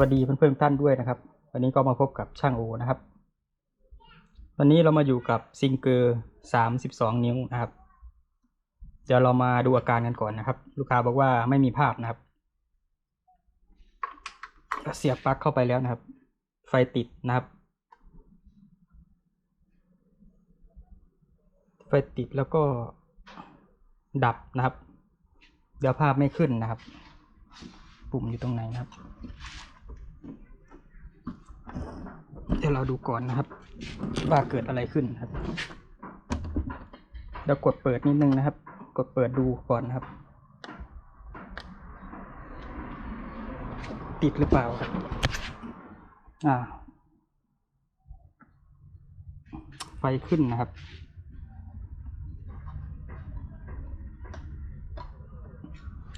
วัสดีเพื่อนๆทุกท่านด้วยนะครับ วันนี้ก็มาพบกับช่างโอนะครับ วันนี้เรามาอยู่กับซิงเกอร์สามสิบสองนิ้วนะครับ เดี๋ยวเรามาดูอาการกันก่อนนะครับ ลูกค้าบอกว่าไม่มีภาพนะครับ เสียบปลั๊กเข้าไปแล้วนะครับ ไฟติดนะครับ ไฟติดแล้วก็ดับนะครับ เดี๋ยวภาพไม่ขึ้นนะครับ ปุ่มอยู่ตรงไหนนะครับ เดี๋ยวเราดูก่อนนะครับ ว่าเกิดอะไรขึ้นครับเดี๋ยวกดเปิดนิดนึงนะครับ กดเปิดดูก่อนนะครับ ติดหรือเปล่าครับอ่า ไฟขึ้นนะครับ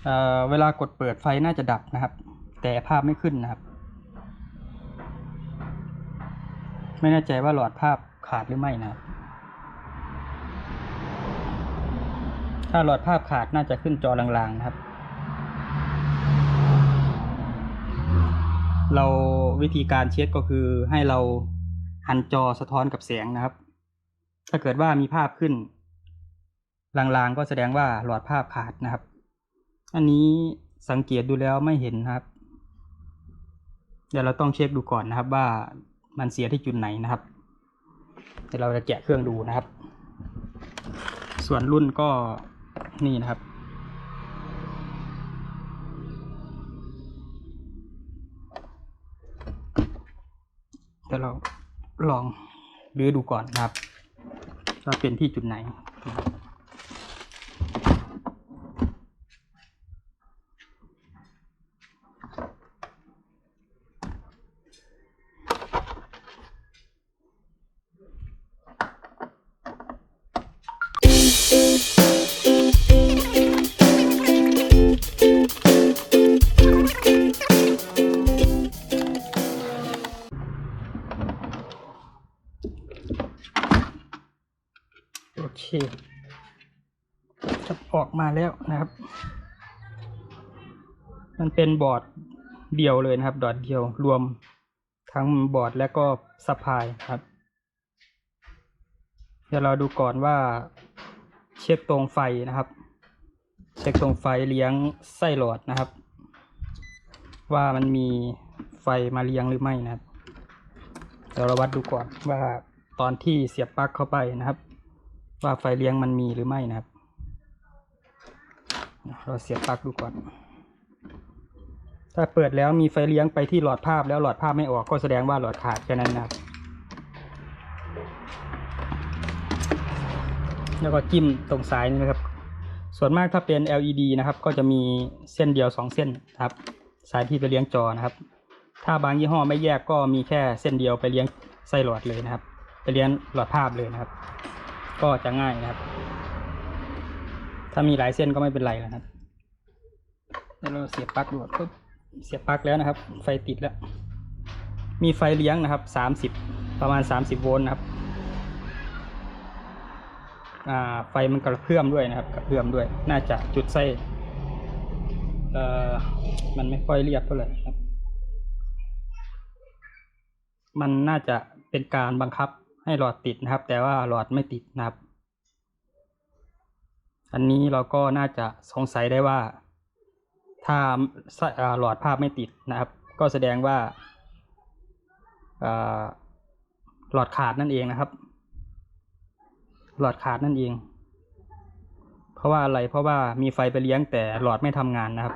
เอ่อเวลากดเปิดไฟน่าจะดับนะครับ แต่ภาพไม่ขึ้นนะครับ ไม่แน่ใจว่าหลอดภาพขาดหรือไม่นะครับ ถ้าหลอดภาพขาดน่าจะขึ้นจอลางๆนะครับ เราวิธีการเช็คก็คือให้เราหันจอสะท้อนกับแสงนะครับ ถ้าเกิดว่ามีภาพขึ้น ลางๆก็แสดงว่าหลอดภาพขาดนะครับ อันนี้สังเกตดูแล้วไม่เห็นนะครับ เดี๋ยวเราต้องเช็คดูก่อนนะครับว่า มันเสียที่จุดไหนนะครับเดี๋ยวเราจะแกะเครื่องดูนะครับ ส่วนรุ่นก็นี่นะครับ เดี๋ยวเราลองรื้อดูก่อนนะครับว่าเป็นที่จุดไหน แล้วนะครับ มันเป็นบอร์ดเดียวเลยนะครับ ดอทเดียวรวมทั้งบอร์ดและก็สปายครับ เดี๋ยวเราดูก่อนว่าเช็คตรงไฟนะครับ เช็คตรงไฟเลี้ยงไส้หลอดนะครับ ว่ามันมีไฟมาเลี้ยงหรือไม่นะครับเดี๋ยวเราวัดดูก่อนว่าตอนที่เสียบปลั๊กเข้าไปนะครับ ว่าไฟเลี้ยงมันมีหรือไม่นะครับ เราเสียบปลั๊กดูก่อน ถ้าเปิดแล้วมีไฟเลี้ยงไปที่หลอดภาพแล้วหลอดภาพไม่ออกก็แสดงว่าหลอดขาดแค่นั้นนะครับแล้วก็จิ้มตรงซ้ายนี่นะครับ ส่วนมากถ้าเป็น LED นะครับ ก็จะมีเส้นเดียวสองเส้นครับ สายที่ไปเลี้ยงจอนะครับ ถ้าบางยี่ห้อไม่แยกก็มีแค่เส้นเดียวไปเลี้ยงไส้หลอดเลยนะครับ ไปเลี้ยงหลอดภาพเลยนะครับ ก็จะง่ายนะครับ ถ้ามีหลายเส้นก็ไม่เป็นไรนะครับแล้วเราเสียบปลั๊กดูปุ๊บเสียบปลั๊กแล้วนะครับ ไฟติดแล้ว มีไฟเลี้ยงนะครับสามสิบประมาณสามสิบโวลต์นะครับอ่าไฟมันกระเพื่อมด้วยนะครับ กระเพื่อมด้วย น่าจะจุดไส้เอ่อมันไม่ค่อยเรียบเท่าไหร่ครับ มันน่าจะเป็นการบังคับให้หลอดติดนะครับ แต่ว่าหลอดไม่ติดนะครับ อันนี้เราก็น่าจะสงสัยได้ว่า ถ้าอ่หลอดภาพไม่ติดนะครับ ก็แสดงว่าหลอดขาดนั่นเองนะครับ หลอดขาดนั่นเอง เพราะว่าอะไรเพราะว่ามีไฟไปเลี้ยงแต่หลอดไม่ทำงานนะครับ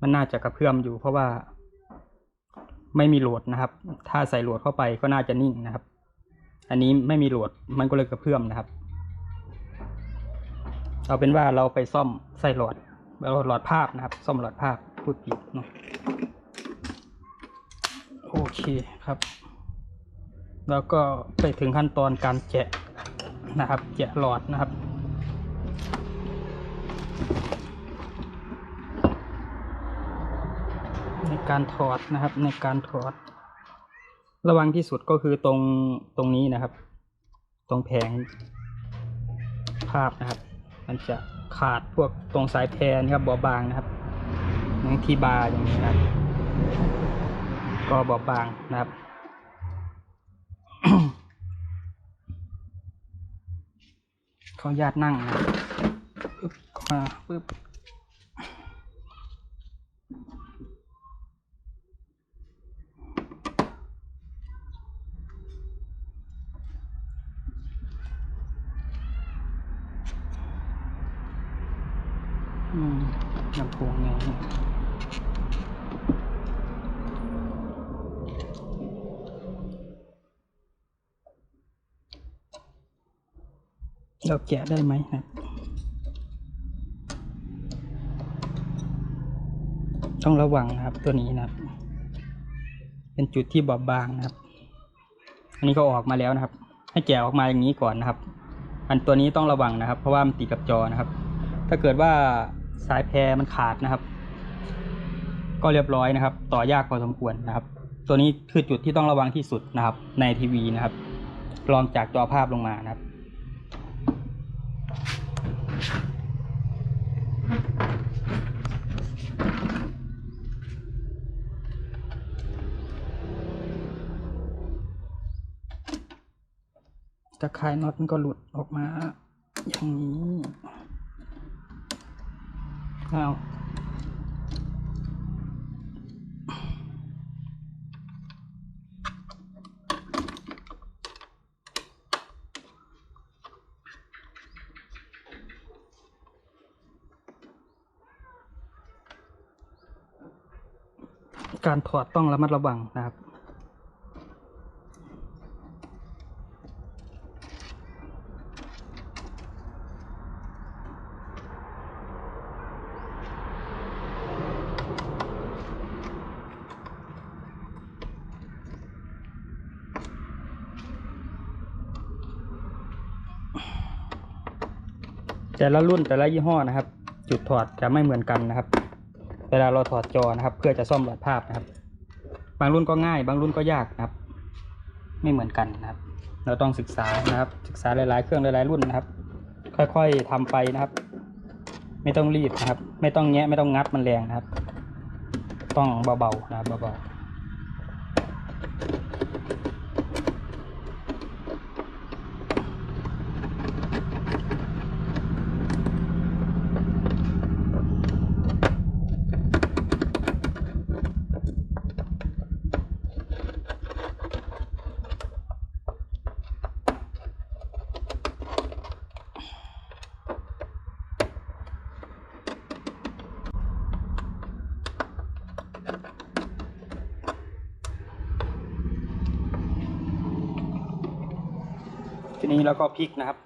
มันน่าจะกระเพื่อมอยู่ เพราะว่าไม่มีโหลดนะครับ ถ้าใส่โหลดเข้าไปก็น่าจะนิ่งนะครับ อันนี้ไม่มีโหลดมันก็เลยกระเพื่อมนะครับ เอาเป็นว่าเราไปซ่อมใส่หลอดเราหลอดภาพนะครับ ซ่อมหลอดภาพพูดผิดเนาะโอเคครับ แล้วก็ไปถึงขั้นตอนการแกะนะครับ แกะหลอดนะครับในการถอดนะครับในการถอด ระวังที่สุดก็คือตรงตรงนี้นะครับ ตรงแผงภาพนะครับ มันจะขาดพวกตรงสายแทนะครับบอบบางนะครับอย่างที่บาร์อย่างนี้นะครับ ก็บอบบางนะครับขออนุญาตนั่งนะปึ๊บมาปึ๊บอืมลำโพงไงเนี่ย เราแกะได้ไหมนะครับต้องระวังนะครับตัวนี้นะครับ เป็นจุดที่บอบบางนะครับ อันนี้ก็ออกมาแล้วนะครับ ให้แกะออกมาอย่างนี้ก่อนนะครับ อันตัวนี้ต้องระวังนะครับ เพราะว่ามันติดกับจอนะครับ ถ้าเกิดว่าสายแพรมันขาดนะครับ ก็เรียบร้อยนะครับ ต่อยากพอสมควรนะครับ ตัวนี้คือจุดที่ต้องระวังที่สุดนะครับ ในทีวีนะครับรองจากจอภาพลงมานะครับ ตะไคร่น็อตมันก็หลุดออกมา อย่างนี้อ้า การถอดต้องระมัดระวังนะครับแต่ละรุ่นแต่ละยี่ห้อนะครับ จุดถอดจะไม่เหมือนกันนะครับ วลาเราถอดจอนะครับ เพื่อจะซ่อมหลอดภาพนะครับ บางรุ่นก็ง่าย บางรุ่นก็ยากนะครับ ไม่เหมือนกันนะครับ เราต้องศึกษานะครับ ศึกษาหลาย ๆ เครื่องหลาย ๆ รุ่นนะครับ ค่อย ๆทำไปนะครับ ไม่ต้องรีบนะครับ ไม่ต้องแงะไม่ต้องงัดมันแรงนะครับ ต้องเบาๆนะครับเบาๆ ทีนี้เราก็พลิกนะครับ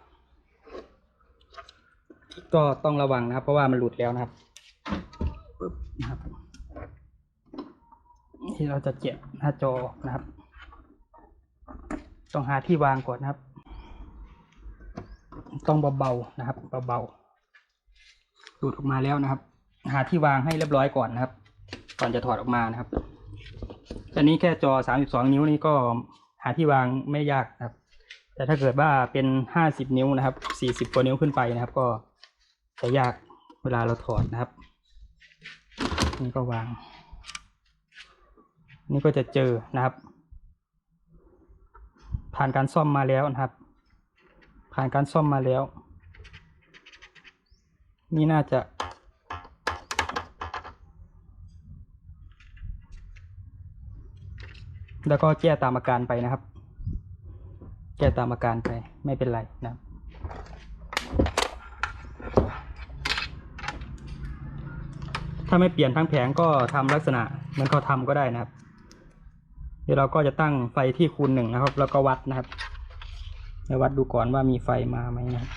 พลิกก็ต้องระวังนะครับ เพราะว่ามันหลุดแล้วนะครับปึ๊บนะครับที่เราจะเจ็บหน้าจอนะครับ ต้องหาที่วางก่อนนะครับ ต้องเบาๆนะครับเบาๆหลุดออกมาแล้วนะครับ หาที่วางให้เรียบร้อยก่อนนะครับ ก่อนจะถอดออกมานะครับอันนี้แค่จอ 32 นิ้วนี่ก็หาที่วางไม่ยากนะครับ แต่ถ้าเกิดว่าเป็น50นิ้วนะครับ40กว่านิ้วขึ้นไปนะครับ ก็จะยากเวลาเราถอดนะครับ นี่ก็วาง นี่ก็จะเจอนะครับ ผ่านการซ่อมมาแล้วนะครับ ผ่านการซ่อมมาแล้ว นี่น่าจะแล้วก็แก้ตามอาการไปนะครับ แก้ตามอาการไปไม่เป็นไรนะถ้าไม่เปลี่ยนทั้งแผงก็ทำลักษณะเหมือนเขาทำก็ได้นะครับเดี๋ยวเราก็จะตั้งไฟที่คูณหนึ่งนะครับ แล้วก็วัดนะครับเดี๋ยววัดดูก่อนว่ามีไฟมาไหมนะครับ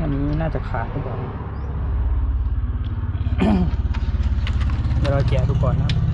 อันนี้น่าจะขาดหรือเปล่าเดี๋ยวเราแกะดูก่อนนะครับ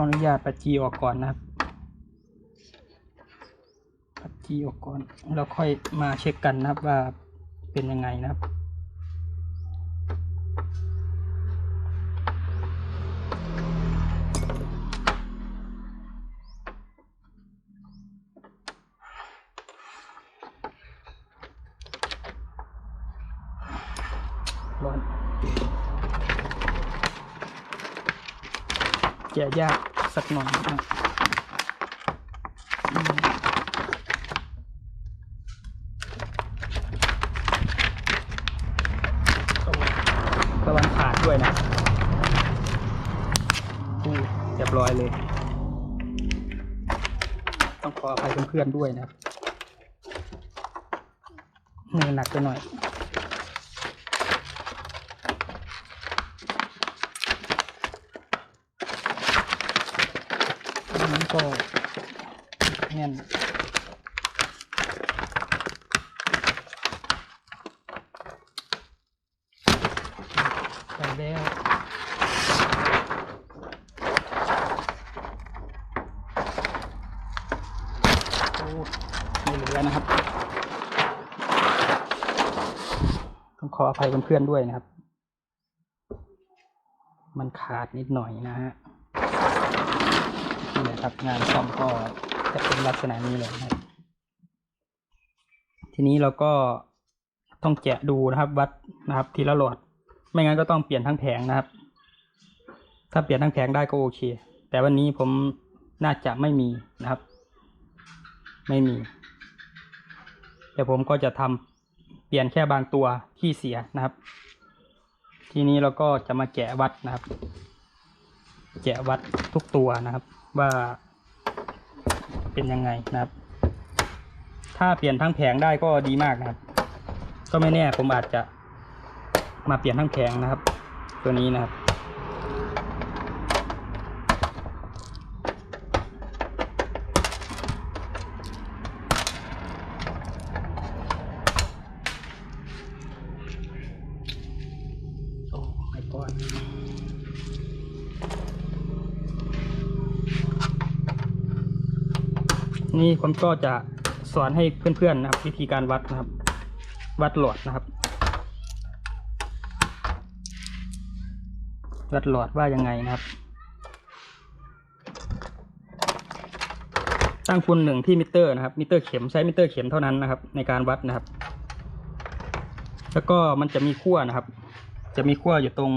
ออนุญาตปัดจีออกก่อนนะครับ ปัดจีออกก่อนแล้วค่อยมาเช็คกันนะครับว่าเป็นยังไงนะครับ ร้อนแกะยาก สักหน่อยนะครับอืมระวังขาดด้วยนะอู้เรียบร้อยเลย ต้องขออภัยเพื่อนๆด้วยนะครับมือหนักไปหน่อย อันนี้ ก็แน่นใส่แล้วโอ้ไม่เหลือนะครับ ต้องขออภัยเพื่อนๆด้วยนะครับ มันขาดนิดหน่อยนะฮะ นี่นะครับ งานซ่อมก็จะเป็นลักษณะนี้เลยนะครับทีนี้เราก็ต้องแกะดูนะครับวัดนะครับ ทีละหลอด ไม่งั้นก็ต้องเปลี่ยนทั้งแผงนะครับ ถ้าเปลี่ยนทั้งแผงได้ก็โอเค แต่วันนี้ผมน่าจะไม่มีนะครับ ไม่มีเดี๋ยวผมก็จะทำเปลี่ยนแค่บางตัวที่เสียนะครับ ทีนี้เราก็จะมาแกะวัดนะครับ แกะวัดทุกตัวนะครับ ว่าเป็นยังไงนะครับ ถ้าเปลี่ยนทั้งแผงได้ก็ดีมากนะครับ ก็ไม่แน่ผมอาจจะมาเปลี่ยนทั้งแผงนะครับ ตัวนี้นะครับ นี่ผมก็จะสอนให้เพื่อนๆนะครับ วิธีการวัดนะครับ วัดหลอดนะครับ วัดหลอดว่ายังไงนะครับ ตั้งคูณหนึ่งที่มิเตอร์นะครับ มิเตอร์เข็มใช้มิเตอร์เข็มเท่านั้นนะครับ ในการวัดนะครับ แล้วก็มันจะมีขั้วนะครับ จะมีขั้วอยู่ตรง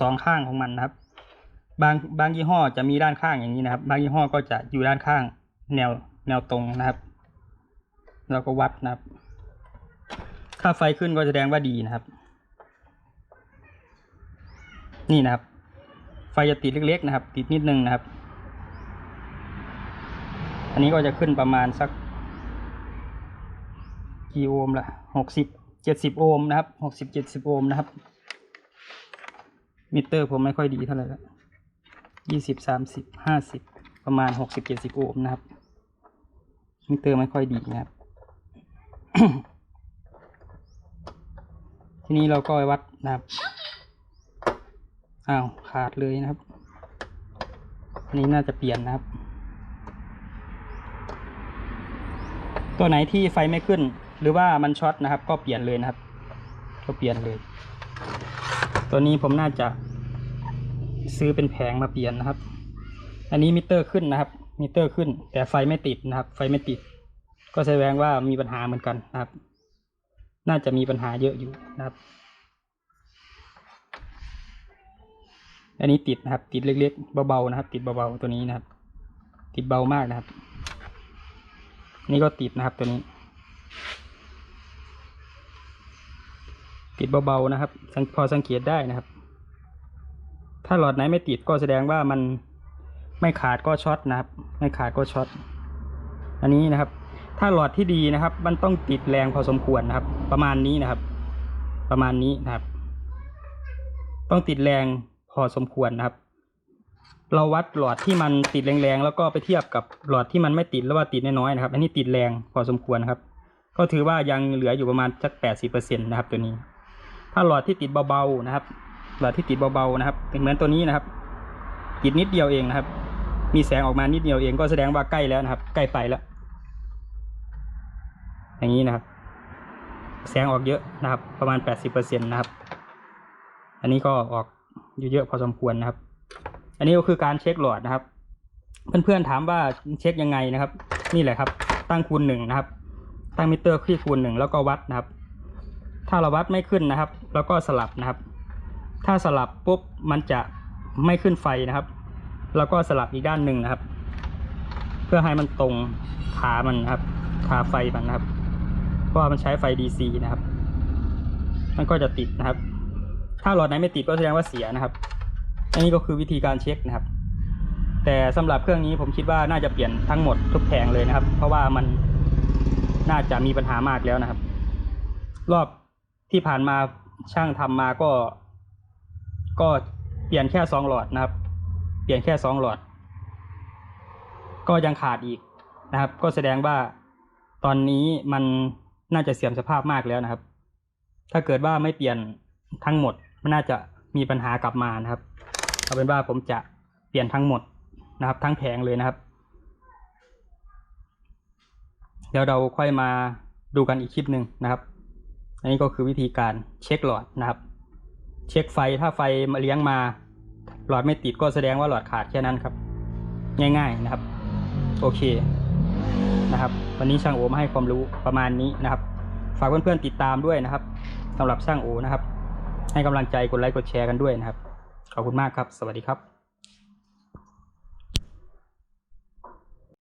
สองข้างของมันนะครับ บางบางยี่ห้อจะมีด้านข้างอย่างนี้นะครับ บางยี่ห้อก็จะอยู่ด้านข้างแนว แนวตรงนะครับเราก็วัดนะครับ ถ้าไฟขึ้นก็แสดงว่าดีนะครับ นี่นะครับ ไฟจะติดเล็กๆนะครับ ติดนิดนึงนะครับ อันนี้ก็จะขึ้นประมาณสักกี่โอห์มละหกสิบเจ็ดสิบโอห์มนะครับหกสิบเจ็ดสิบโอห์มนะครับ มิเตอร์ผมไม่ค่อยดีเท่าไหร่ละยี่สิบสามสิบห้าสิบประมาณหกสิบเจ็ดสิบโอห์มนะครับ มิเตอร์ไม่ค่อยดีนะครับ ทีนี้เราก็วัดนะครับ อ้าวขาดเลยนะครับ อันนี้น่าจะเปลี่ยนนะครับ ตัวไหนที่ไฟไม่ขึ้น หรือว่ามันช็อตนะครับ ก็เปลี่ยนเลยนะครับ ก็เปลี่ยนเลย ตัวนี้ผมน่าจะซื้อเป็นแผงมาเปลี่ยนนะครับ อันนี้มิเตอร์ขึ้นนะครับ มิเตอร์ขึ้น แต่ไฟไม่ติดนะครับ ไฟไม่ติด ก็แสดงว่ามีปัญหาเหมือนกันนะครับ น่าจะมีปัญหาเยอะอยู่นะครับ อันนี้ติดนะครับ ติดเล็กๆเบาๆนะครับ ติดเบาๆตัวนี้นะครับ ติดเบามากนะครับ นี่ก็ติดนะครับตัวนี้ ติดเบาๆนะครับ พอสังเกตได้นะครับ ถ้าหลอดไหนไม่ติดก็แสดงว่ามัน ไม่ขาดก็ช็อตนะครับ ไม่ขาดก็ช็อตอันนี้นะครับ ถ้าหลอดที่ดีนะครับ มันต้องติดแรงพอสมควรนะครับ ประมาณนี้นะครับ ประมาณนี้นะครับ ต้องติดแรงพอสมควรนะครับ เราวัดหลอดที่มันติดแรงๆแล้วก็ไปเทียบกับหลอดที่มันไม่ติดแล้วว่าติดน้อยๆนะครับ อันนี้ติดแรงพอสมควรนะครับ ก็ถือว่ายังเหลืออยู่ประมาณสักแปดสิบเปอร์เซ็นต์นะครับ ตัวนี้ ถ้าหลอดที่ติดเบาๆนะครับหลอดที่ติดเบาๆนะครับ เป็นเหมือนตัวนี้นะครับ ติดนิดเดียวเองนะครับ มีแสงออกมานิดเดียวเองก็แสดงว่าใกล้แล้วนะครับ ใกล้ไปแล้ว อย่างนี้นะครับ แสงออกเยอะนะครับ ประมาณแปดสิบเปอร์เซ็นตนะครับ อันนี้ก็ออกเยอะๆพอสมควรนะครับ อันนี้ก็คือการเช็คหลอดนะครับ เพื่อนๆถามว่าเช็คยังไงนะครับ นี่แหละครับ ตั้งคูณหนึ่งนะครับ ตั้งมิเตอร์ที่คูณหนึ่งแล้วก็วัดนะครับ ถ้าเราวัดไม่ขึ้นนะครับ แล้วก็สลับนะครับ ถ้าสลับปุ๊บมันจะไม่ขึ้นไฟนะครับ แล้วก็สลับอีกด้านหนึ่งนะครับ เพื่อให้มันตรงขามันนะครับขาไฟมันนะครับ เพราะว่ามันใช้ไฟ DC นะครับ มันก็จะติดนะครับ ถ้าหลอดไหนไม่ติดก็แสดงว่าเสียนะครับ อันนี้ก็คือวิธีการเช็คนะครับ แต่สำหรับเครื่องนี้ผมคิดว่าน่าจะเปลี่ยนทั้งหมดทุกแผงเลยนะครับ เพราะว่ามันน่าจะมีปัญหามากแล้วนะครับ รอบที่ผ่านมาช่างทำมาก็ ก็เปลี่ยนแค่สองหลอดนะครับ เปลี่ยนแค่สองหลอด ก็ยังขาดอีกนะครับ ก็แสดงว่าตอนนี้มันน่าจะเสื่อมสภาพมากแล้วนะครับ ถ้าเกิดว่าไม่เปลี่ยนทั้งหมดมันน่าจะมีปัญหากลับมานะครับ เอาเป็นว่าผมจะเปลี่ยนทั้งหมดนะครับ ทั้งแผงเลยนะครับ เดี๋ยวเราค่อยมาดูกันอีกคลิปหนึ่งนะครับ อันนี้ก็คือวิธีการเช็คหลอดนะครับ เช็คไฟถ้าไฟมาเลี้ยงมา หลอดไม่ติดก็แสดงว่าหลอดขาดแค่นั้นครับ ง่ายๆนะครับ โอเคนะครับ วันนี้ช่างโอมาให้ความรู้ประมาณนี้นะครับ ฝากเพื่อนๆติดตามด้วยนะครับสำหรับช่างโอนะครับ ให้กำลังใจกดไลค์กดแชร์กันด้วยนะครับ ขอบคุณมากครับ สวัสดีครับ